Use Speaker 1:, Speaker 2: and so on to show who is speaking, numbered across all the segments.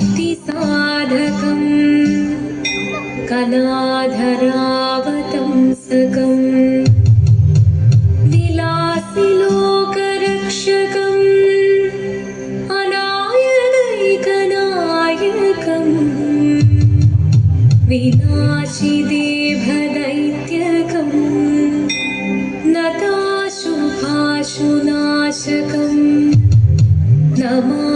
Speaker 1: क्तिसाधकम् कनाधरावतं विलासि लोकरक्षकम् अनायणनायकम् विनाशिदेभदैत्यकम् नताशुभाशुनाशकम्। दाशुभाशुनाशकम्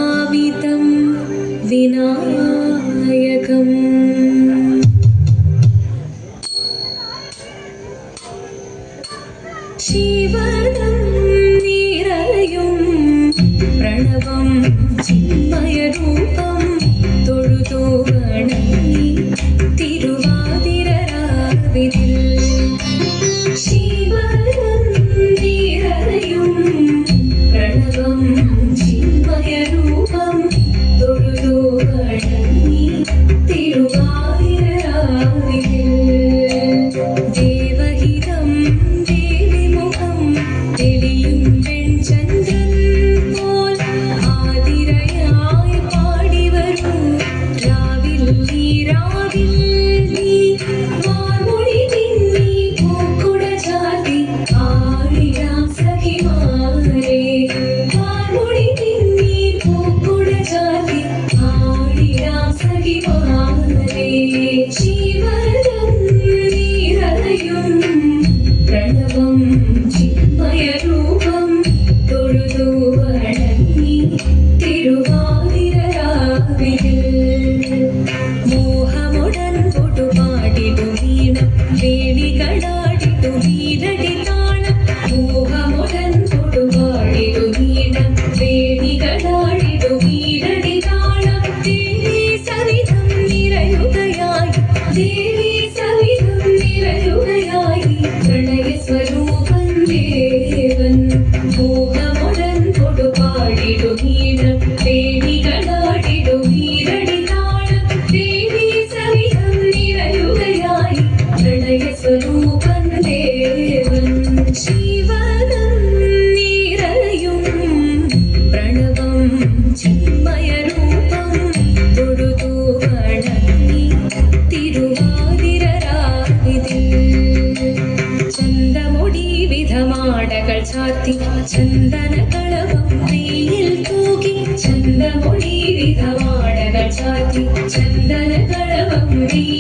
Speaker 1: ചന്ദന കളവും നെയ്യിൽ തൂകി ചന്ദമൊഴി വിധവാടകൾ ചാറ്റി ചന്ദന കളവും നെയ്യിൽ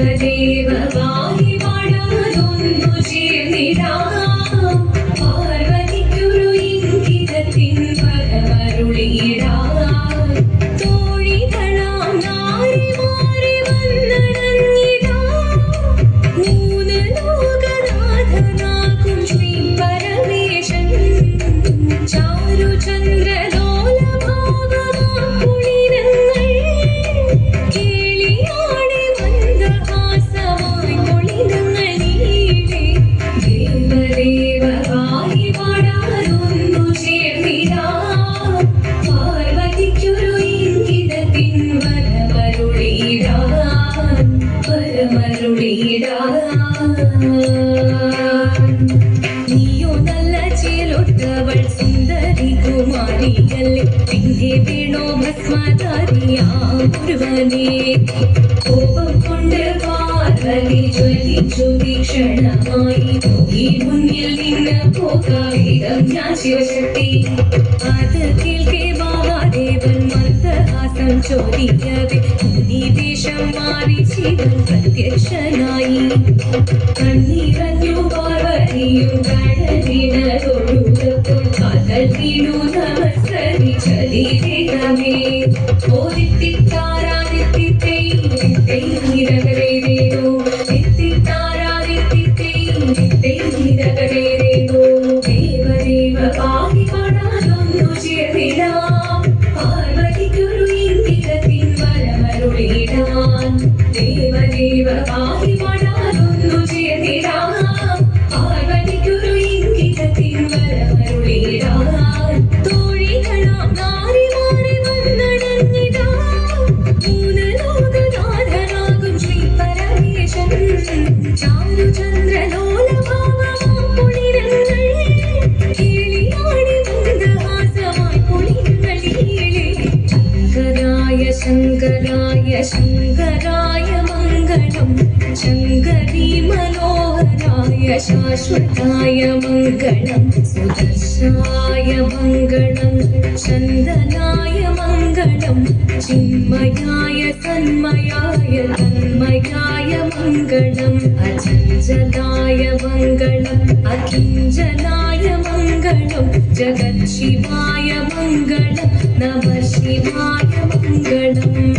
Speaker 1: सर्वदेव வீணோ பஸ்மதாரியா குருவனே கோபம் கொண்டு பார்வதி ஜொலிச்சு வீக்ஷணமாயி போகி முன்னில் நின்ன போகாவிதம் ஞாசிவசக்தி பாதத்தில் கே பாபா தேவன் மந்தஹாசம் சோதிக்கவே முனி வேஷம் மாறி சிவன் பிரத்யக்ஷனாயி கண்ணீரஞ்சு பார்வதியும் கடலின தொழுதப்போ காதல் வீணு நமஸ் കാതൽ വീണു നമസ്കരിച്ചതിരേ ഓദിത്തിത്താരാദിത്തിത്തൈ നിരകരേരേതോ എത്തിത്താരാദിത്തിത്തൈ നിരകരേരേതോ ദേവദേവ പാകി കാണാനൊന്നു ചേർന്നിടാം शङ्करी मनोहराय शाश्वताय मङ्गलं सुदर्शाय मङ्गलं चन्दनाय मङ्गलं चिन्मयाय तन्मयाय तन्मयाय मङ्गलम् अचञ्जलाय मङ्गलम् अचिञ्जनाय मङ्गलं जगत्शिवाय मङ्गलं नमः शिवाय मङ्गलम्।